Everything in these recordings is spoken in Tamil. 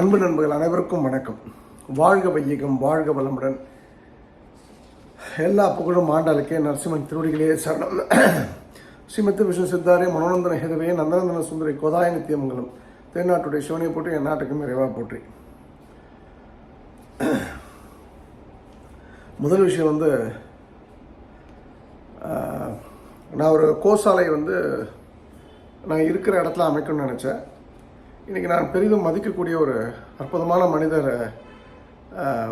அன்பு நண்பர்கள் அனைவருக்கும் வணக்கம். வாழ்க வையகம் வாழ்க வளமுடன். எல்லா புகழும் ஆண்டாளுக்கே நரசிம்மன் திருவடிகளே சரணம். ஸ்ரீமத்து விஷ்ணு சித்தாரே மனோநந்தன ஹிதவே நந்தநந்தன சுந்தரி கோதாய நித்தியமங்கலம். தென்னாட்டுடைய சிவனை போற்றி என் நாட்டுக்கும் நிறைவாக போற்றி. முதல் விஷயம் வந்து நான் ஒரு கோசாலை வந்து நான் இருக்கிற இடத்துல அமைக்கணும்னு நினச்சேன். இன்றைக்கி நான் பெரிதும் மதிக்கக்கூடிய ஒரு அற்புதமான மனிதர்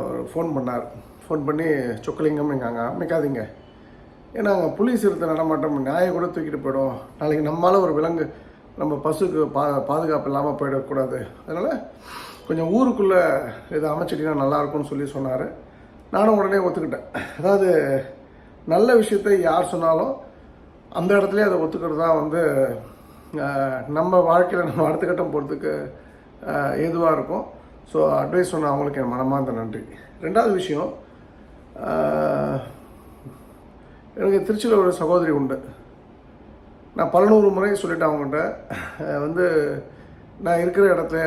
ஒரு ஃபோன் பண்ணார். ஃபோன் பண்ணி சொக்கலிங்கம் நீங்கள் அங்கே அமைக்காதீங்க. ஏன்னா அங்கே புலி சிறுத்தை நடமாட்டம் நியாயம் கூட தூக்கிட்டு போயிடும். நாளைக்கு நம்மளால் ஒரு விலங்கு நம்ம பசுக்கு பா பாதுகாப்பு இல்லாமல் போயிடக்கூடாது. அதனால் கொஞ்சம் ஊருக்குள்ளே இதை அமைச்சிட்டிங்கன்னா நல்லாயிருக்கும்னு சொல்லி சொன்னார். நானும் உடனே ஒத்துக்கிட்டேன். அதாவது நல்ல விஷயத்தை யார் சொன்னாலும் அந்த இடத்துலயே அதை ஒத்துக்கிறது தான் வந்து நம்ம வாழ்க்கையில் நம்ம அடுத்த கட்டம் போகிறதுக்கு ஏதுவாக இருக்கும். ஸோ அட்வைஸ் சொன்ன அவங்களுக்கு என் மனமார்ந்த நன்றி. ரெண்டாவது விஷயம் எனக்கு திருச்சியில் ஒரு சகோதரி உண்டு. நான் பலநூறு முறை சொல்லிட்டேன் அவங்ககிட்ட. வந்து நான் இருக்கிற இடத்துல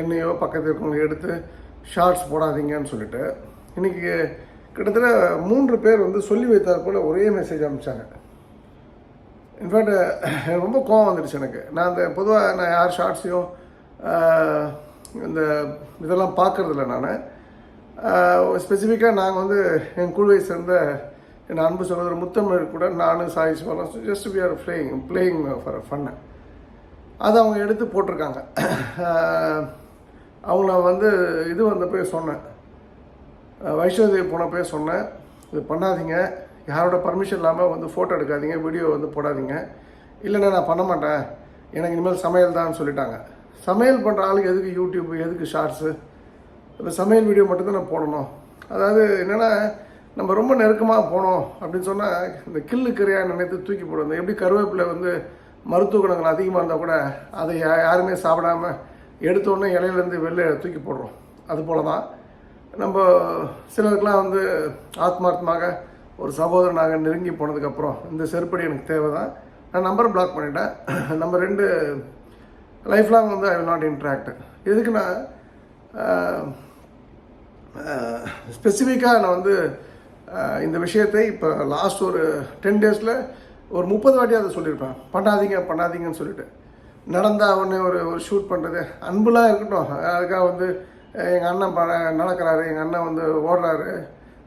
என்னையோ பக்கத்தில் இருக்கவங்க எடுத்து ஷார்ட்ஸ் போடாதீங்கன்னு சொல்லிட்டு இன்றைக்கி கிட்டத்தட்ட மூன்று பேர் வந்து சொல்லி வைத்தார் போல் ஒரே மெசேஜ் அனுப்பிச்சாங்க. இன்ஃபேக்ட் எனக்கு uh, ரொம்ப கோவம் வந்துடுச்சு எனக்கு. நான் அந்த பொதுவாக நான் யார் ஷார்ட்ஸையும் இந்த இதெல்லாம் பார்க்குறதில்ல நான். ஸ்பெசிஃபிக்காக நாங்கள் வந்து என் குழுவை சேர்ந்த என் அன்பு சகோதரர் முத்தமிழ் கூட நானும் Sai சிவலாம் just we are playing playing for fun அதை அவங்க எடுத்து போட்டிருக்காங்க. அவங்க அவங்கள வந்து இது வந்த போய் சொன்னேன் வைஷ்ணோதேவி போன போய் சொன்னேன். இது பண்ணாதீங்க. யாரோட பர்மிஷன் இல்லாமல் வந்து ஃபோட்டோ எடுக்காதீங்க வீடியோ வந்து போடாதீங்க. இல்லைண்ணா நான் பண்ண மாட்டேன். எனக்கு இனிமேல் சமையல் தான் சொல்லிட்டாங்க. சமையல் பண்ணுற ஆளுக்கு எதுக்கு யூடியூப் எதுக்கு ஷார்ட்ஸு இப்போ சமையல் வீடியோ மட்டும்தான் நான் போடணும். அதாவது என்னென்னா நம்ம ரொம்ப நெருக்கமாக போனோம் அப்படின்னு சொன்னால் இந்த கில்லு கறியாக நினைத்து தூக்கி போடுவோம் எப்படி கருவேப்பிலை வந்து மருத்துவ குணங்கள் அதிகமாக இருந்தால் கூட அதை யா- யாருமே சாப்பிடாம எடுத்தோடனே இலையிலேருந்து வெளில தூக்கி போடுறோம். அது போல தான் நம்ம சிலருக்கெலாம் வந்து ஆத்மார்த்தமாக ஒரு சகோதரனாக நெருங்கி போனதுக்கப்புறம் இந்த செருப்படி எனக்கு தேவை தான் நான் நம்பர் பிளாக் பண்ணிட்டேன். நம்ம ரெண்டு லைஃப் லாங் வந்து ஐ வில் நாட் இன்ட்ராக்ட் எதுக்குன்னா ஸ்பெசிஃபிக்காக நான் வந்து இந்த விஷயத்தை இப்போ லாஸ்ட் ஒரு டென் டேஸில் ஒரு முப்பது வாட்டி அதை சொல்லியிருப்பேன். பண்ணாதீங்க பண்ணாதீங்கன்னு சொல்லிட்டு. நடந்தால் உடனே ஒரு ஒரு ஷூட் பண்ணுறது அன்புலாம் இருக்கட்டும். அதுக்காக வந்து எங்கள் அண்ணன் ப நடக்கிறாரு எங்கள் அண்ணன் வந்து ஓடுறாரு.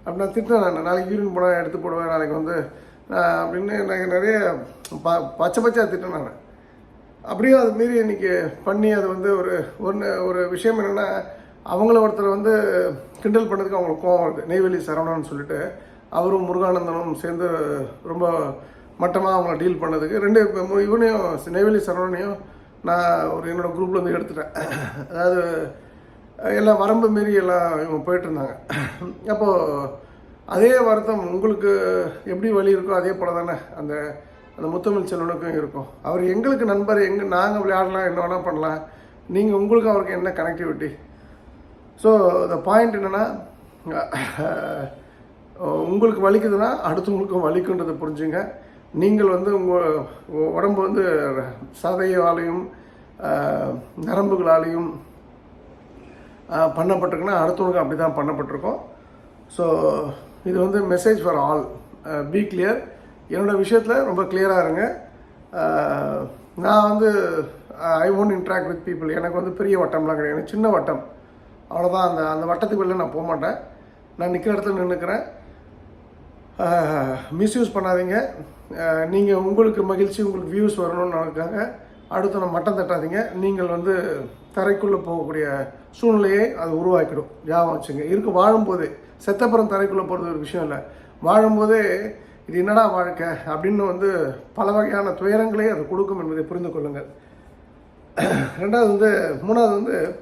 அப்படின்னா திட்டினேன் நான். நாளைக்கு யூரின் போனால் எடுத்து போடுவேன் நாளைக்கு வந்து நான் அப்படின்னு எனக்கு நிறைய ப பச்சை பச்சையாக திட்டினேன் நான். அப்படியே அது மீறி இன்றைக்கி பண்ணி அது வந்து ஒரு ஒன்று ஒரு விஷயம் என்னென்னா அவங்கள ஒருத்தர் வந்து கிண்டல் பண்ணதுக்கு அவங்களுக்கு கோவம் வருது. நெய்வேலி சரவணன் சொல்லிட்டு அவரும் முருகானந்தனும் சேர்ந்து ரொம்ப மட்டமாக அவங்கள டீல் பண்ணதுக்கு ரெண்டு இவனையும் நெய்வேலி சரவணனையும் நான் ஒரு என்னோடய குரூப்பில் வந்து எடுத்துட்டேன். அதாவது எல்லாம் வரம்பு மீறி எல்லாம் இவங்க போயிட்டுருந்தாங்க. அப்போது அதே வருத்தம் உங்களுக்கு எப்படி வழி இருக்கோ அதே போல் தானே அந்த அந்த முத்தமிழ் செல்வனுக்கும் இருக்கும். அவர் எங்களுக்கு நண்பர் எங்கே நாங்கள் விளையாடலாம் என்ன வேணால் பண்ணலாம். நீங்கள் உங்களுக்கு அவருக்கு என்ன கனெக்டிவிட்டி ஸோ இந்த பாயிண்ட் என்னென்னா உங்களுக்கு வலிக்குதுன்னா அடுத்தவங்களுக்கும் வலிக்குன்றதை புரிஞ்சுங்க. நீங்கள் வந்து உங்கள் உடம்பு வந்து சதையாலையும் நரம்புகளாலையும் பண்ணப்பட்டிருக்குன்னா அடுத்தவங்களுக்கு அப்படி தான் பண்ணப்பட்டிருக்கோம். ஸோ இது வந்து message for all be clear என்னோடய விஷயத்தில் ரொம்ப கிளியராக இருங்க. நான் வந்து I won't interact with people எனக்கு வந்து பெரிய வட்டம்லாம் கிடையாது. எனக்கு சின்ன வட்டம். அவ்வளோதான் அந்த அந்த வட்டத்துக்கு வெளில நான் போக மாட்டேன். நான் நிற்கிற இடத்துல நின்றுக்கிறேன் மிஸ்யூஸ் பண்ணாதீங்க. நீங்கள் உங்களுக்கு மகிழ்ச்சி உங்களுக்கு வியூஸ் வரணும்னு நினைக்காங்க. அடுத்த மட்டம் தட்டாதீங்க. நீங்கள் வந்து தரைக்குள்ளே போகக்கூடிய சூழ்நிலையை அது உருவாக்கிடும். ஞாபகம் வச்சுங்க. இருக்கு வாழும்போதே செத்தப்புறம் தரைக்குள்ளே போகிறது ஒரு விஷயம் இல்லை. வாழும்போதே இது என்னடா வாழ்க்கை? அப்படின்னு வந்து பல வகையான துயரங்களே அது கொடுக்கும் என்பதை புரிந்து கொள்ளுங்கள். ரெண்டாவது வந்து மூணாவது வந்து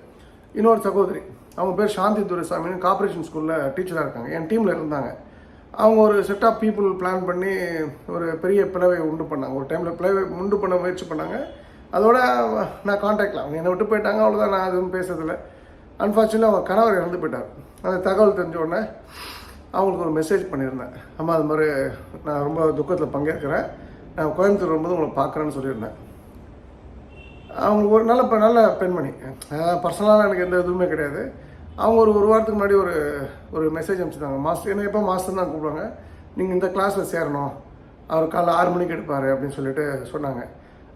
இன்னொரு சகோதரி. அவங்க பேர் சாந்தி துரைசாமின்னு கார்ப்பரேஷன் ஸ்கூலில் டீச்சராக இருக்காங்க. என் டீமில் இருந்தாங்க. அவங்க ஒரு செட் ஆஃப் பீப்புள் பிளான் பண்ணி ஒரு பெரிய பிளவை உண்டு பண்ணாங்க. ஒரு டைமில் பிளவை உண்டு பண்ண முயற்சி பண்ணாங்க. அதோட நான் காண்டாக்டில் அவங்க என்னை விட்டு போயிட்டாங்க அவ்வளோதான் நான் எதுவும் பேசுறதில்ல. அன்ஃபார்ச்சுனேட்லி அவங்க கணவர் இறந்து போயிட்டார். அந்த தகவல் தெரிஞ்ச உடனே அவங்களுக்கு ஒரு மெசேஜ் பண்ணியிருந்தேன். அம்மா அது மாதிரி நான் ரொம்ப துக்கத்தில் பங்கேற்கிறேன். நான் கோயம்புத்தூர் வரும்போது உங்களை பார்க்குறேன்னு சொல்லியிருந்தேன். அவங்களுக்கு ஒரு நல்ல இப்போ நல்ல பெண்மணி. பர்சனலாக எனக்கு எந்த இதுவுமே கிடையாது. அவங்க ஒரு ஒரு வாரத்துக்கு முன்னாடி ஒரு ஒரு மெசேஜ் அனுப்பிச்சிருந்தாங்க. மாஸ்டர் என்ன எப்போ மாஸ்டர் தான் கூப்பிடுவாங்க? நீங்கள் இந்த கிளாஸில் சேரணும். அவர் காலைல ஆறு மணிக்கு எடுப்பார் அப்படின்னு சொல்லிட்டு சொன்னாங்க.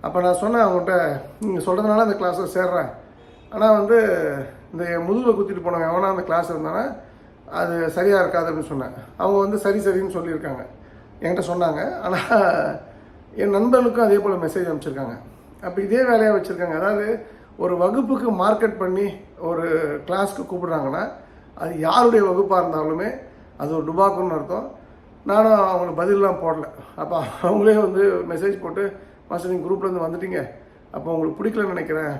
அப்போ நான் சொன்னேன் அவங்கள்ட்ட நீங்கள் சொல்கிறதுனால அந்த கிளாஸில் சேர்றேன். ஆனால் வந்து இந்த முதுகில் குத்திட்டு போனவன் எவனா அந்த கிளாஸ் இருந்தானா அது சரியாக இருக்காது அப்படின்னு சொன்னேன். அவங்க வந்து சரி சரின்னு சொல்லியிருக்காங்க. என்கிட்ட சொன்னாங்க. ஆனால் என் நண்பனுக்கும் அதே போல் மெசேஜ் அனுப்பிச்சிருக்காங்க. அப்போ இதே வேலையாக வச்சுருக்காங்க. அதாவது ஒரு வகுப்புக்கு மார்க்கெட் பண்ணி ஒரு கிளாஸ்க்கு கூப்பிடுறாங்கன்னா அது யாருடைய வகுப்பாக இருந்தாலுமே அது ஒரு டுபாக்குன்னு அர்த்தம். நானும் அவங்களுக்கு பதிலெலாம் போடல. அப்போ அவங்களே வந்து மெசேஜ் போட்டு மாஸ்டர் நீங்கள் குரூப்லேருந்து வந்துட்டீங்க. அப்போ உங்களுக்கு பிடிக்கலன்னு நினைக்கிறேன்.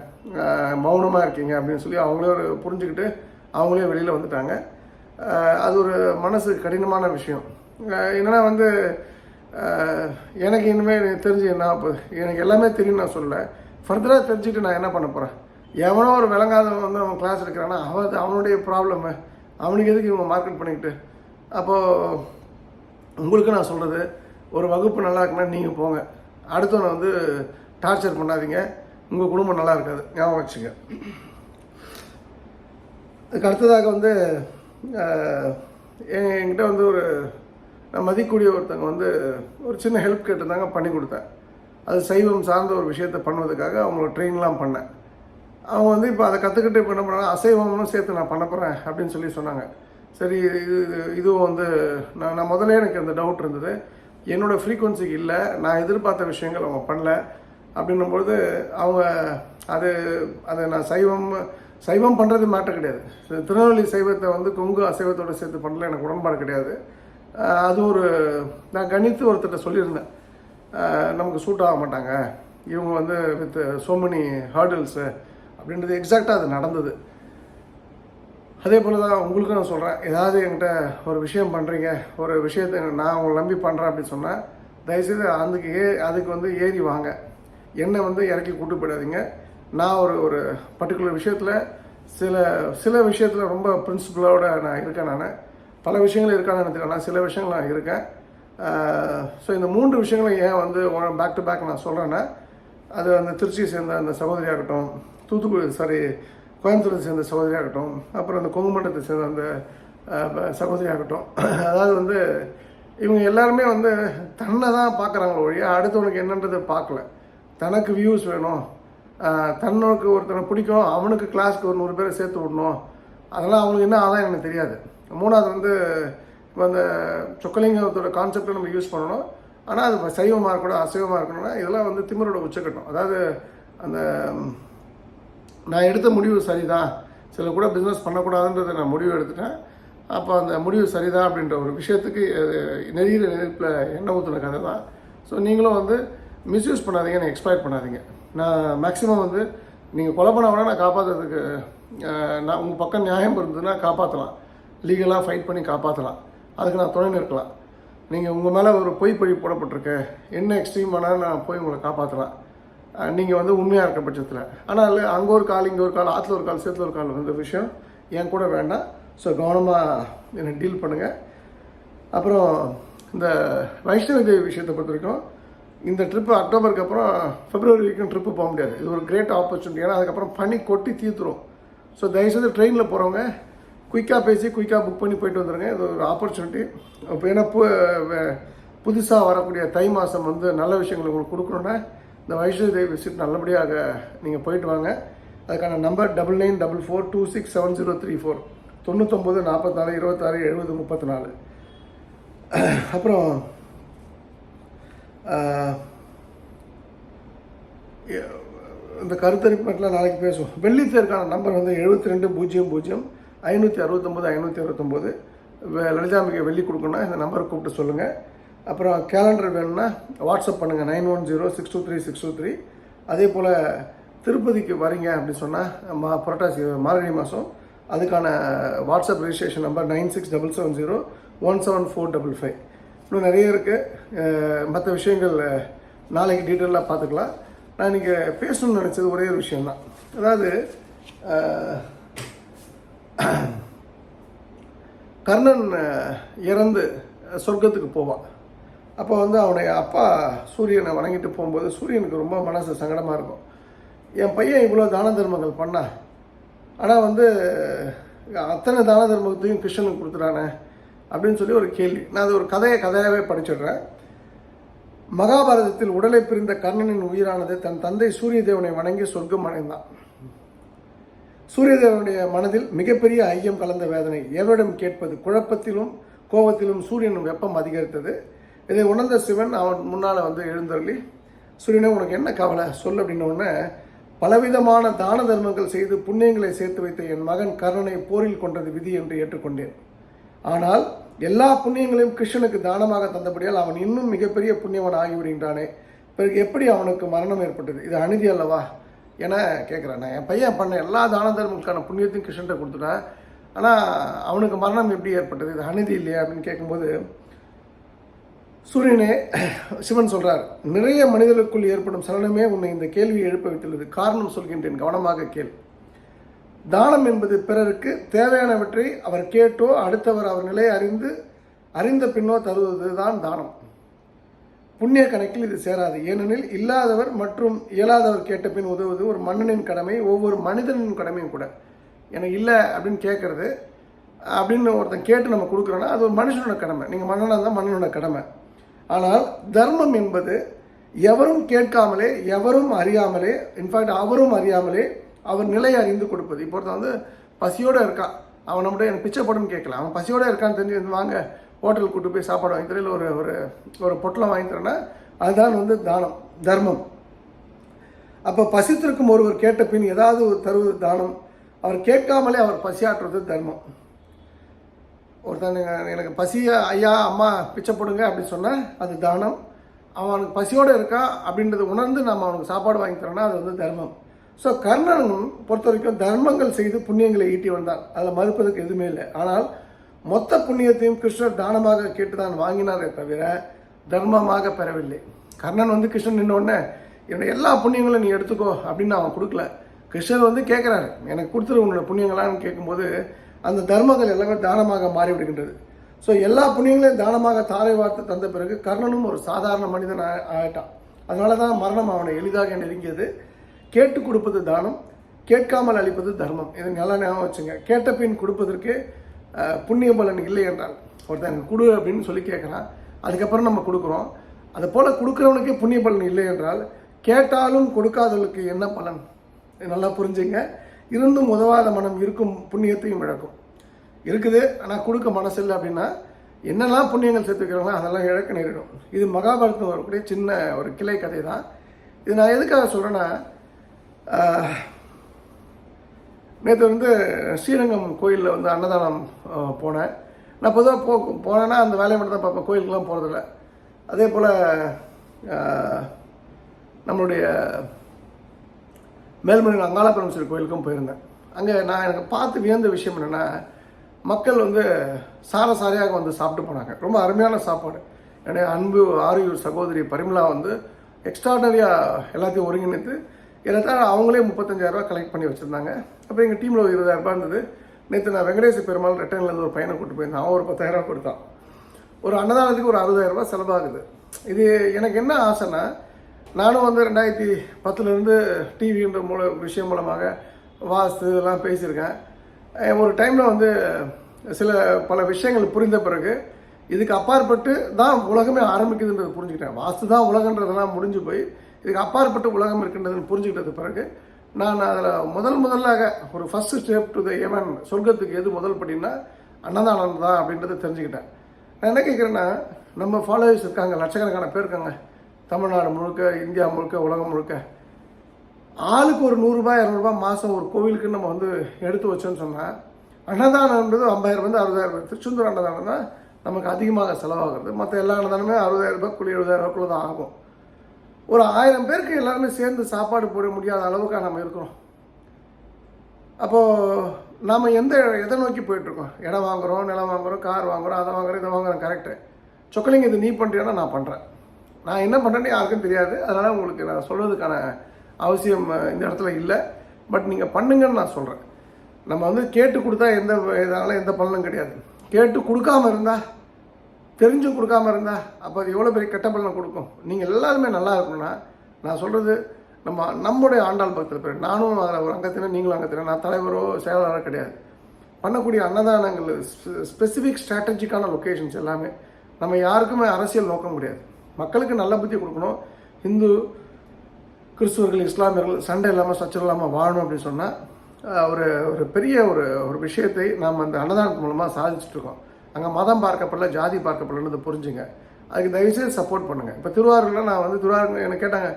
மௌனமாக இருக்கீங்க அப்படின்னு சொல்லி அவங்களே ஒரு புரிஞ்சுக்கிட்டு அவங்களே வெளியில் வந்துட்டாங்க. அது ஒரு மனசு கடினமான விஷயம். என்னென்னா வந்து எனக்கு இனிமேல் எனக்கு தெரிஞ்சு என்ன இப்போ எனக்கு எல்லாமே தெரியும் நான் சொல்லலை. ஃபர்தராக தெரிஞ்சுட்டு நான் என்ன பண்ண போகிறேன் எவனோ ஒரு விளங்காதவன் வந்து அவன் கிளாஸ் எடுக்கிறான்னா அவன் அவனுடைய ப்ராப்ளமு அவனுக்கு எதுக்கு இவங்க மார்க்கெட் பண்ணிக்கிட்டு? அப்போது உங்களுக்கு நான் சொல்கிறது ஒரு வகுப்பு நல்லா இருக்குன்னா நீங்கள் போங்க. அடுத்தவனை வந்து டார்ச்சர் பண்ணாதீங்க. உங்கள் குடும்பம் நல்லா இருக்காது. ஞாபகம் வச்சுங்க. அதுக்கு அடுத்ததாக வந்து என்கிட்ட வந்து ஒரு நான் மதிக்கக்கூடிய ஒருத்தங்க வந்து ஒரு சின்ன ஹெல்ப் கேட்டிருந்தாங்க பண்ணி கொடுத்தேன். அது சைவம் சார்ந்த ஒரு விஷயத்தை பண்ணுவதுக்காக அவங்கள ட்ரெயின்லாம் பண்ணேன். அவங்க வந்து இப்போ அதை கற்றுக்கிட்டு இப்போ என்ன பண்ணாங்க அசைவமும் சேர்த்து நான் பண்ண போகிறேன் அப்படின்னு சொல்லி சொன்னாங்க. சரி இது இது- இதுவும் வந்து நான் நான் முதல்ல எனக்கு அந்த டவுட் இருந்தது. என்னோடய ஃப்ரீக்குவன்சிக்கு இல்லை நான் எதிர்பார்த்த விஷயங்கள் அவங்க பண்ணல. அப்படின்னும்பொழுது அவங்க அது அதை நான் சைவம் சைவம் பண்ணுறது மேட்டர் கிடையாது. திருநெல்வேலி சைவத்தை வந்து கொங்கு அசைவத்தோட சேர்த்து பண்ணல எனக்கு உடன்பாடு கிடையாது. அது ஒரு நான் கணித்து ஒருத்தர்கிட்ட சொல்லியிருந்தேன். நமக்கு சூட் ஆக மாட்டாங்க. இவங்க வந்து வித் சோ மெனி ஹேர்டில்ஸு அப்படின்றது எக்ஸாக்டாக அது நடந்தது. அதே போல் தான் உங்களுக்கும் நான் சொல்கிறேன் ஏதாவது என்கிட்ட ஒரு விஷயம் பண்ணுறீங்க ஒரு விஷயத்தை நான் உங்களை நம்பி பண்ணுறேன் அப்படின்னு சொன்னால் தயவுசெய்து அதுக்கு ஏ அதுக்கு வந்து ஏறி வாங்க. என்னை வந்து இறக்கி கூட்டு போயிடாதீங்க நான் ஒரு ஒரு பர்டிகுலர் விஷயத்தில் சில சில விஷயத்தில் ரொம்ப பிரின்சிபலோட நான் இருக்கேன் நான். பல விஷயங்கள் இருக்கான்னு எனக்கு தெரியல சில விஷயங்கள் நான் இருக்கேன். ஸோ இந்த மூன்று விஷயங்களும் ஏன் வந்து பேக் டு பேக் நான் சொல்கிறேன்னா அது அந்த திருச்சியை சேர்ந்த அந்த சகோதரியாகட்டும் தூத்துக்குடி சாரி கோயம்புத்தூரை சேர்ந்த சகோதரியாகட்டும் அப்புறம் அந்த கொங்குமண்டத்தை சேர்ந்த அந்த சகோதரியாகட்டும் அதாவது வந்து இவங்க எல்லாருமே வந்து தன்னை தான் பார்க்குறாங்களோ ஒழிய அடுத்தவனுக்கு என்னன்றது பார்க்கல. தனக்கு வியூஸ் வேணும். தன்னோக்கு தன்னுக்கு ஒருத்தனை பிடிக்கும். அவனுக்கு கிளாஸ்க்கு ஒரு நூறு பேரை சேர்த்து விடணும். அதெல்லாம் அவங்களுக்கு என்ன ஆதாயம் எனக்கு தெரியாது. மூணாவது வந்து இப்போ அந்த சொக்கலிங்கத்தோட கான்செப்டை நம்ம யூஸ் பண்ணணும். ஆனால் அது சைவமாக இருக்கணும் அசைவமாக இருக்கணும்னா இதெல்லாம் வந்து திமிரோட உச்சக்கட்டம். அதாவது அந்த நான் எடுத்த முடிவு சரிதான். சில கூட பிஸ்னஸ் பண்ணக்கூடாதுன்றதை நான் முடிவு எடுத்துட்டேன். அப்போ அந்த முடிவு சரிதான் அப்படின்ற ஒரு விஷயத்துக்கு நெறியில் நெருப்பில் எண்ணெய் ஊற்றின கதை தான். ஸோ நீங்களும் வந்து மிஸ்யூஸ் பண்ணாதீங்க நான் எக்ஸ்பயர் பண்ணாதீங்க. நான் மேக்ஸிமம் வந்து நீங்கள் கொலை பண்ண நான் காப்பாற்றுறதுக்கு நான் உங்கள் பக்கம் நியாயம் இருந்ததுன்னா காப்பாற்றலாம் லீகலாக ஃபைட் பண்ணி காப்பாற்றலாம் அதுக்கு நான் துணை நிற்கலாம். நீங்கள் உங்கள் மேலே ஒரு பொய் பழி போடப்பட்டிருக்கு. என்ன எக்ஸ்ட்ரீம் வேணாலும் நான் போய் உங்களை காப்பாற்றலாம் நீங்கள் வந்து உண்மையாக இருக்க பட்சத்தில். ஆனால் அங்கே ஒரு கால் இங்கே ஒரு கால் ஆற்றுல ஒரு கால் சேத்துல ஒரு கால் வந்த விஷயம் என் கூட வேண்டாம். ஸோ கவனமாக என்னை டீல் பண்ணுங்கள் அப்புறம் இந்த வைஷ்ணவி தேவி விஷயத்தை பொறுத்த வரைக்கும் இந்த ட்ரிப்பு அக்டோபருக்கு அப்புறம் பிப்ரவரி வரைக்கும் ட்ரிப்பு போக முடியாது. இது ஒரு கிரேட் ஆப்பர்ச்சுனிட்டி ஏன்னா அதுக்கப்புறம் பனி கொட்டி தீர்த்துரும். ஸோ தயவுசெய்து ட்ரெயினில் போகிறவங்க குயிக்காக பேசி குயிக்காக புக் பண்ணி போயிட்டு வந்துடுங்க இது ஒரு ஆப்பர்ச்சுனிட்டி இப்போ ஏன்னா புதுசாக வரக்கூடிய தை மாதம் வந்து நல்ல விஷயங்களை உங்களுக்கு கொடுக்கணுன்னா இந்த வைஷ்ணவி தேவி விசிட் நல்லபடியாக நீங்கள் போயிட்டு வாங்க. அதுக்கான number double nine double four two six seven zero three four தொண்ணூத்தொம்பது நாற்பத்தாறு இருபத்தாறு எழுபது முப்பத்தி நாலு அப்புறம் இந்த கருத்தரிப்பு மட்டும் நாளைக்கு பேசுவோம். வெள்ளித்தேருக்கான நம்பர் வந்து எழுபத்தி ரெண்டு பூஜ்ஜியம் பூஜ்ஜியம் ஐநூற்றி அறுபத்தொம்போது ஐநூற்றி அறுபத்தொம்போது. லலிதாம்பிகை வெள்ளி கொடுக்கணும்னா இந்த நம்பரை கூப்பிட்டு சொல்லுங்கள் அப்புறம் கேலண்டர் வேணும்னா வாட்ஸ்அப் பண்ணுங்கள் nine one zero six two three six two three அதே போல் திருப்பதிக்கு வரீங்க அப்படின்னு சொன்னால் மா புரட்டாசி மார்கழி மாதம் அதுக்கான WhatsApp registration number nine six double seven zero one seven four double five இன்னும் நிறைய இருக்குது மற்ற விஷயங்கள் நாளைக்கு டீட்டெயிலாக பார்த்துக்கலாம் நான் இன்றைக்கி பேசணும்னு நினச்சது ஒரே ஒரு விஷயந்தான் அதாவது கர்ணன் இறந்து சொர்க்கத்துக்கு போவான். அப்போ வந்து அவனுடைய அப்பா சூரியனை வணங்கிட்டு போகும்போது சூரியனுக்கு ரொம்ப மனசு சங்கடமாக இருக்கும். என் பையன் இவ்வளோ தான தர்மங்கள் பண்ணா? ஆனால் வந்து அத்தனை தான தர்மத்தையும் கிருஷ்ணனுக்கு கொடுத்துட்டானே அப்படின்னு சொல்லி ஒரு கேள்வி. நான் அது ஒரு கதையை கதையாகவே படிச்சிடுறேன். மகாபாரதத்தில் உடலை பிரிந்த கர்ணனின் உயிரானது தன் தந்தை சூரிய தேவனை வணங்கி சொர்க்கம் அடைந்தான். சூரியதேவனுடைய மனதில் மிகப்பெரிய ஐயம் கலந்த வேதனை. எவரிடம் கேட்பது? குழப்பத்திலும் கோபத்திலும் சூரியன் வெப்பம் அதிகரித்தது. இதை உணர்ந்த சிவன் அவன் முன்னால் வந்து எழுந்தருளி சூரியனே உனக்கு என்ன கவலை? சொல் அப்படின்னோடனே பலவிதமான தான தர்மங்கள் செய்து புண்ணியங்களை சேர்த்து வைத்த என் மகன் கர்ணனை போரில் கொண்டது விதி என்று ஏற்றுக்கொண்டேன். ஆனால் எல்லா புண்ணியங்களையும் கிருஷ்ணனுக்கு தானமாக தந்தபடியால் அவன் இன்னும் மிகப்பெரிய புண்ணியவன் ஆகிவிடுகின்றானே. பிறகு எப்படி அவனுக்கு மரணம் ஏற்பட்டது? இது அநீதி அல்லவா? என கேட்குறேன் நான் என் பையன் பண்ண எல்லா தான தர்மங்களுக்கான புண்ணியத்தையும் கிருஷ்ணன்ட்ட கொடுத்துட்டேன். ஆனால் அவனுக்கு மரணம் எப்படி ஏற்பட்டது? இது அநீதி இல்லையா? அப்படின்னு கேட்கும்போது சூரியனே சிவன் சொல்கிறார் நிறைய மனிதர்களுக்குள் ஏற்படும் சலனமே உன்னை இந்த கேள்வியை எழுப்ப வைத்துள்ளது. காரணம் சொல்கின்றேன் கவனமாக கேள். தானம் என்பது பிறருக்கு தேவையானவற்றை அவர் கேட்டோ அடுத்தவர் அவர் நிலையை அறிந்து அறிந்த பின்னோ தருவது தான் தானம். புண்ணிய கணக்கில் இது சேராது. ஏனெனில் இல்லாதவர் மற்றும் இயலாதவர் கேட்ட பின் உதவுவது ஒரு மன்னனின் கடமை ஒவ்வொரு மனிதனின் கடமையும் கூட. எனக்கு இல்லை அப்படின்னு கேட்குறது அப்படின்னு ஒருத்தன் கேட்டு நம்ம கொடுக்குறோன்னா அது ஒரு மனுஷனோட கடமை. நீங்கள் மன்னனாக இருந்தால் மன்னனோட கடமை. ஆனால் தர்மம் என்பது எவரும் கேட்காமலே எவரும் அறியாமலே இன்ஃபேக்ட் அவரும் அறியாமலே அவர் நிலை அறிந்து கொடுப்பது. இப்போ ஒருத்தன் வந்து பசியோடு இருக்கான் அவன் நம்மகிட்ட எனக்கு பிச்சை போடுன்னு கேட்கல. அவன் பசியோடு இருக்கான்னு தெரிஞ்சு வந்து வாங்க ஹோட்டலுக்கு கூட்டு போய் சாப்பாடு வாங்கி தரேன். இல்லை ஒரு ஒரு ஒரு பொட்டலம் வாங்கி தரேன்னா அதுதான் வந்து தானம் தர்மம். அப்போ பசித்திருக்கும் ஒருவர் கேட்ட பின் ஏதாவது ஒரு தருவது தானம். அவர் கேட்காமலே அவர் பசியாற்றுவது தர்மம். ஒருத்தன் எனக்கு பசிய ஐயா அம்மா பிச்சை போடுங்க அப்படின்னு சொன்னால் அது தானம். அவனுக்கு பசியோடு இருக்கான் அப்படின்றத உணர்ந்து நம்ம அவனுக்கு சாப்பாடு வாங்கி தரோம்னா அது வந்து தர்மம். ஸோ கர்ணன் பொறுத்த வரைக்கும் தர்மங்கள் செய்து புண்ணியங்களை ஈட்டி வந்தான். அதில் மறுப்பதற்கு எதுவுமே இல்லை. ஆனால் மொத்த புண்ணியத்தையும் கிருஷ்ணர் தானமாக கேட்டு தான் வாங்கினாரே தவிர தர்மமாக பெறவில்லை. கர்ணன் வந்து கிருஷ்ணன் நின்னோடனே என்னோடய எல்லா புண்ணியங்களும் நீ எடுத்துக்கோ அப்படின்னு அவன் கொடுக்கல. கிருஷ்ணர் வந்து கேட்குறாரு எனக்கு கொடுத்துரு உன்னோட புண்ணியங்களான்னு கேட்கும்போது அந்த தர்மங்கள் எல்லாமே தானமாக மாறிவிடுகின்றது. ஸோ எல்லா புண்ணியங்களையும் தானமாக தாரை வார்த்து தந்த பிறகு கர்ணனும் ஒரு சாதாரண மனிதன் ஆ- ஆயிட்டான். அதனால தான் மரணம் அவனை எளிதாக நெருங்கியது. கேட்டு கொடுப்பது தானம் கேட்காமல் அளிப்பது தர்மம். இதை நல்லா ஞாபகம் வச்சுங்க. கேட்ட பின் கொடுப்பதற்கு புண்ணிய பலன் இல்லை என்றால் ஒருத்தன் எனக்கு கொடு அப்படின்னு சொல்லி கேட்குறான். அதுக்கப்புறம் நம்ம கொடுக்குறோம். அது போல் கொடுக்குறவனுக்கே புண்ணிய பலன் இல்லை என்றால் கேட்டாலும் கொடுக்காதவளுக்கு என்ன பலன்? நல்லா புரிஞ்சுங்க. இருந்தும் உதவாத மனம் இருக்கும் புண்ணியத்தையும் இழக்கும் இருக்குது ஆனால் கொடுக்க மனசு இல்லை அப்படின்னா என்னெல்லாம் புண்ணியங்கள் சேர்த்து வைக்கிறாங்களோ அதெல்லாம் இழக்க நேரிடும். இது மகாபாரதத்தில் வரக்கூடிய சின்ன ஒரு கிளை கதை தான் இது நான் எதுக்காக சொல்கிறேன்னா நேற்று வந்து ஸ்ரீரங்கம் கோயிலில் வந்து அன்னதானம் போனேன். நான் பொதுவாக போ போனேன்னா அந்த வேலையை மட்டும் தான் பார்ப்பேன் கோயிலுக்குலாம் போகிறதில்ல அதே போல் நம்மளுடைய மேல்மணி அங்காளபரமேஸ்வரி கோயிலுக்கும் போயிருந்தேன். அங்கே நான் எனக்கு பார்த்து வியந்த விஷயம் என்னென்னா மக்கள் வந்து சார சாரையாக வந்து சாப்பிட்டு போனாங்க. ரொம்ப அருமையான சாப்பாடு. என்னுடைய அன்பு ஆரியூர் சகோதரி பரிமலா வந்து எக்ஸ்ட்ராடனரியாக எல்லாத்தையும் ஒருங்கிணைத்து எல்லாத்தையும் அவங்களே முப்பத்தஞ்சாயிரரூபா கலெக்ட் பண்ணி வச்சுருந்தாங்க. அப்புறம் எங்கள் டீமில் ஒரு இருபதாயிரரூபா இருந்தது. நேற்று நான் வெங்கடேச பெருமாள் ரெட்டன்லேருந்து ஒரு பையனை கூட்டு போயிருந்தேன். அவன் ஒரு பத்தாயிரரூபா கொடுத்தான். ஒரு அன்னதானத்துக்கு ஒரு அறுபதாயிரரூபா செலவாகுது. இது எனக்கு என்ன ஆசைன்னா நானும் வந்து ரெண்டாயிரத்தி பத்துலேருந்து டிவின்ற மூல விஷயம் மூலமாக வாஸ்து இதெல்லாம் பேசியிருக்கேன். ஒரு டைமில் வந்து சில பல விஷயங்கள் புரிந்த பிறகு இதுக்கு அப்பாற்பட்டு தான் உலகமே ஆரம்பிக்குதுன்றது புரிஞ்சுக்கிட்டேன். வாஸ்து தான் உலகன்றதெல்லாம் முடிஞ்சு போய் இதுக்கு அப்பாற்பட்டு உலகம் இருக்கின்றதுன்னு புரிஞ்சுக்கிட்டது பிறகு நான் அதில் முதல் முதலாக ஒரு ஃபஸ்ட்டு ஸ்டெப் டு த எவன் சொர்க்கத்துக்கு எது முதல் படின்னா அன்னதானம் தான் அப்படின்றத தெரிஞ்சுக்கிட்டேன். நான் என்ன கேட்குறேன்னா நம்ம ஃபாலோவர்ஸ் இருக்காங்க லட்சக்கணக்கான பேர் இருக்காங்க. தமிழ்நாடு முழுக்க இந்தியா முழுக்க உலகம் முழுக்க. ஆளுக்கு ஒரு நூறுரூபா இரநூறுபா மாதம் ஒரு கோவிலுக்கு நம்ம வந்து எடுத்து வச்சோன்னு சொன்னால் அன்னதானம்ன்றது ஐம்பதாயிரம் வந்து அறுபதாயிரம் ரூபாய். திருச்செந்தூர் அன்னதானம் தான் நமக்கு அதிகமாக செலவாகுது மற்ற எல்லா அன்னதானமே அறுபதாயிரம் ரூபாய் குழி எழுபதாயிரம் ரூபாய்க்குள்ள தான் ஆகும். ஒரு ஆயிரம் பேருக்கு எல்லாருமே சேர்ந்து சாப்பாடு போட முடியாத அளவுக்கு நம்ம இருக்கிறோம். அப்போது நாம் எந்த எதை நோக்கி போயிட்டுருக்கோம்? இடம் வாங்குறோம் நிலம் வாங்குறோம் கார் வாங்குறோம் அதை வாங்குறோம் இதை வாங்குறோம் கரெக்டு சொக்கலிங்க இது நீ பண்ணுறியானா நான் பண்ணுறேன் நான் என்ன பண்ணுறேன்னு யாருக்கும் தெரியாது. அதனால் உங்களுக்கு நான் சொல்வதுக்கான அவசியம் இந்த இடத்துல இல்லை. பட் நீங்கள் பண்ணுங்கன்னு நான் சொல்கிறேன் நம்ம வந்து கேட்டு கொடுத்தா எந்த இதனால் எந்த பலனும் கிடையாது. கேட்டு கொடுக்காம இருந்தால் தெரிஞ்சும் கொடுக்காம இருந்தா அப்போ அது எவ்வளோ பெரிய கெட்ட பலனை கொடுக்கும். நீங்கள் எல்லாருமே நல்லா இருக்கணும்னா நான் சொல்கிறது நம்ம நம்முடைய ஆண்டாள் பக்தர் பேர். நானும் அதில் ஒரு அங்கத்தினர் நீங்களும் அங்கத்தினர். நான் தலைவரோ செயலாளரோ கிடையாது. பண்ணக்கூடிய அன்னதானங்கள் ஸ்பெசிஃபிக் ஸ்ட்ராட்டஜிக்கான லொக்கேஷன்ஸ் எல்லாமே நம்ம யாருக்குமே அரசியல் நோக்கம் கிடையாது மக்களுக்கு நல்ல புத்தி கொடுக்கணும். இந்து கிறிஸ்துவர்கள் இஸ்லாமியர்கள் சண்டை இல்லாமல் சச்சரவு இல்லாமல் வாழணும் அப்படின்னு சொன்னால் ஒரு ஒரு பெரிய ஒரு ஒரு விஷயத்தை நாம் அந்த அன்னதானத்து மூலமாக சாதிச்சுட்ருக்கோம் அங்கே மதம் பார்க்கப்படல ஜாதி பார்க்கப்படலன்னு புரிஞ்சுங்க. அதுக்கு தயவுசெய்து சப்போர்ட் பண்ணுங்கள் இப்போ திருவாரூரில் நான் வந்து திருவாரூர் எனக்கு கேட்டாங்க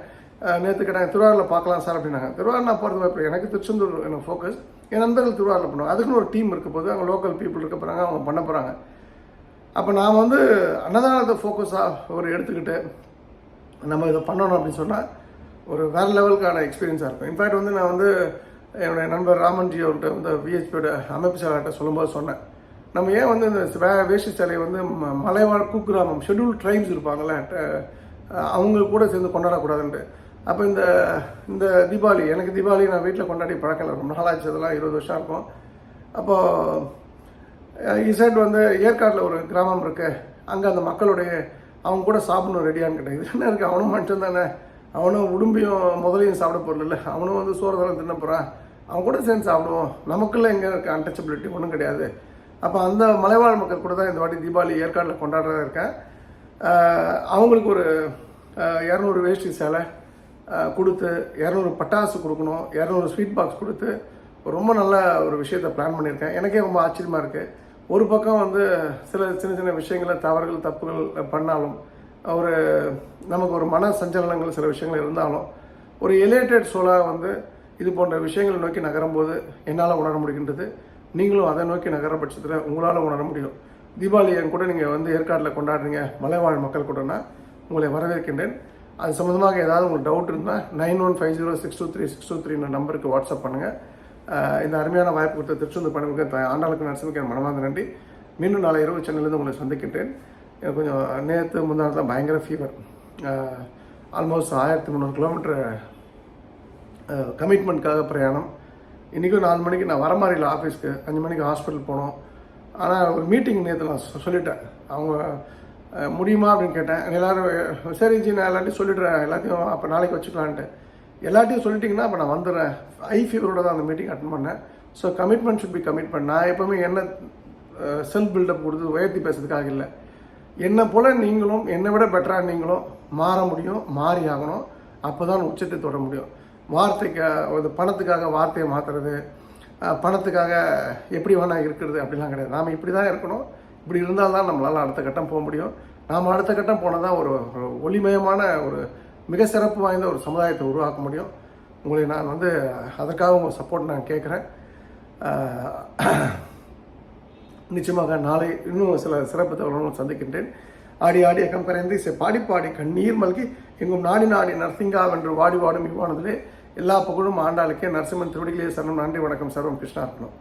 நேற்று கேட்டாங்க திருவாரூரில் பார்க்கலாம் சார் அப்படின்னாங்க. திருவாரூர் நான் போகிறது வாய்ப்பு எனக்கு திருச்செந்தூர் எனக்கு ஃபோக்கஸ் என் நண்பர்கள் திருவாரூரில் பண்ணுவாங்க. அதுக்குன்னு ஒரு டீம் இருக்க போது அங்கே லோக்கல் பீப்புள் இருக்க போகிறாங்க அவங்க பண்ண போகிறாங்க அப்போ நாம் வந்து அன்னதானத்தை ஃபோக்கஸாக ஒரு எடுத்துக்கிட்டு நம்ம இதை பண்ணணும் அப்படின்னு சொன்னால் ஒரு வேறு லெவலுக்கான எக்ஸ்பீரியன்ஸாக இருக்கும். இன்ஃபேக்ட் வந்து நான் வந்து என்னுடைய நண்பர் ராமன்ஜி அவர்கிட்ட வந்து விஹெச்பியோட அமைப்பு செயலாளர்கிட்ட சொல்லும்போது சொன்னேன். நம்ம ஏன் வந்து இந்த வே- வேஷ்டி சிலை வந்து ம- மலைவாழ் குக்கிராமம் ஷெட்யூல் ட்ரைப்ஸ் இருப்பாங்கள்ல அவங்க கூட சேர்ந்து கொண்டாடக்கூடாதுன்ட்டு. அப்போ இந்த இந்த தீபாவளி எனக்கு தீபாவளி நான் வீட்டில் கொண்டாடி பழக்கம் ரொம்ப நாளாச்சு அதெல்லாம் இருபது வருஷம் இருக்கும் அப்போது இசட் வந்து ஏற்காட்டில் ஒரு கிராமம் இருக்கு. அங்கே அந்த மக்களுடைய அவங்க கூட சாப்பிடணும் ரெடியான்னு கேட்டேன். இது என்ன இருக்குது அவனும் மனுஷன் தானே. அவனும் உடும்பியும் முதலையும் சாப்பிட போகிறது இல்லை. அவனும் வந்து சோறுதரம் தின்ன போகிறான் அவன் கூட சேர்ந்து சாப்பிடுவோம். நமக்குள்ள எங்கே இருக்க? அன்டச்சபிலிட்டி ஒன்றும் கிடையாது. அப்போ அந்த மலைவாழ் மக்கள் கூட தான் இந்த வாட்டி தீபாவளி ஏற்காட்டில் கொண்டாடுறதா இருக்கேன். அவங்களுக்கு ஒரு இரநூறு வேஷ்டி சேலை கொடுத்து இரநூறு பட்டாசு கொடுக்கணும் இரநூறு ஸ்வீட் பாக்ஸ் கொடுத்து ரொம்ப நல்ல ஒரு விஷயத்தை பிளான் பண்ணியிருக்கேன். எனக்கே ரொம்ப ஆச்சரியமாக இருக்குது ஒரு பக்கம் வந்து சில சின்ன சின்ன விஷயங்களை தவறுகள் தப்புகள் பண்ணாலும் ஒரு நமக்கு ஒரு மன சஞ்சலனங்கள் சில விஷயங்கள் இருந்தாலும் ஒரு எலேட்டட் சோலாக வந்து இது போன்ற விஷயங்களை நோக்கி நகரும்போது என்னால் உணர முடிகின்றது. நீங்களும் அதை நோக்கி நகர பட்சத்தில் உங்களால் உணர முடியும். தீபாவளி என் கூட நீங்கள் வந்து ஏற்காட்டில் கொண்டாடுறீங்க மலைவாழ் மக்கள் கூடனா உங்களை வரவேற்கின்றேன். அது சம்மந்தமாக ஏதாவது உங்களுக்கு டவுட் இருந்தால் nine one five zero six two three six two three நம்பருக்கு வாட்ஸ்அப் பண்ணுங்கள் இந்த அருமையான வாய்ப்பு கொடுத்த திருச்செந்தூர் பணிமுக ஆண்டாளுக்கு நரசிமுக்கு என் மனமார்ந்த நன்றி. மீண்டும் நாளை இரவு சென்னையிலேருந்து உங்களை சந்திக்கின்றேன். எனக்கு கொஞ்சம் நேற்று முந்தானத்தில் பயங்கர ஃபீவர் ஆல்மோஸ்ட் ஆயிரத்தி முந்நூறு கிலோமீட்டர் கமிட்மெண்ட்காக பிரயாணம். இன்றைக்கும் நாலு மணிக்கு நான் வர மாதிரி இல்லை ஆஃபீஸ்க்கு அஞ்சு மணிக்கு ஹாஸ்பிட்டல் போனோம். ஆனால் ஒரு மீட்டிங் நேற்று நான் சொல்லிட்டேன். அவங்க முடியுமா அப்படின்னு கேட்டேன். எல்லோரும் சரி ஜி நான் எல்லாத்தையும் சொல்லிடுறேன். எல்லாத்தையும் அப்போ நாளைக்கு வச்சுக்கலான்ட்டு. எல்லாத்தையும் சொல்லிட்டீங்கன்னா அப்போ நான் வந்துடுறேன் ஐ ஃபீவரோட தான் அந்த மீட்டிங் அட்டன் பண்ணேன். So commitment should be commitment நான் எப்போவுமே என்ன செல்ஃப் பில்டப் கொடுத்து உயர்த்தி பேசுறதுக்காக இல்லை. என்னை போல் நீங்களும் என்னை விட பெட்டராக நீங்களும் மாற முடியும் மாறி ஆகணும். அப்போ தான் உச்சத்தை தொட முடியும். வார்த்தைக்கு ஒரு பணத்துக்காக வார்த்தையை மாற்றுறது பணத்துக்காக எப்படி வேணால் இருக்கிறது அப்படிலாம் கிடையாது. நாம் இப்படி தான் இருக்கணும். இப்படி இருந்தால் தான் நம்மளால் அடுத்த கட்டம் போக முடியும். நாம் அடுத்த கட்டம் போனால் தான் ஒரு ஒளிமயமான ஒரு மிக சிறப்பு வாய்ந்த ஒரு சமுதாயத்தை உருவாக்க முடியும். உங்களை நான் வந்து அதற்காக உங்கள் சப்போர்ட் நான் கேட்குறேன். நிச்சயமாக நாளை இன்னும் சில சிறப்பு தகவல்களும் சந்திக்கின்றேன். ஆடி ஆடி அகம் கரைந்து இசை பாடி பாடி கண்ணீர் மல்கி எங்கும் நாடி நாடி நரசிங்கா வென்று வாடி வாடும் இவ்வானதிலே எல்லா புகழும் ஆண்டாளுக்கே. நரசிம்மன் திருவடிகளே சரணம். நன்றி வணக்கம். சர்வம் கிருஷ்ணார்ப்பணம்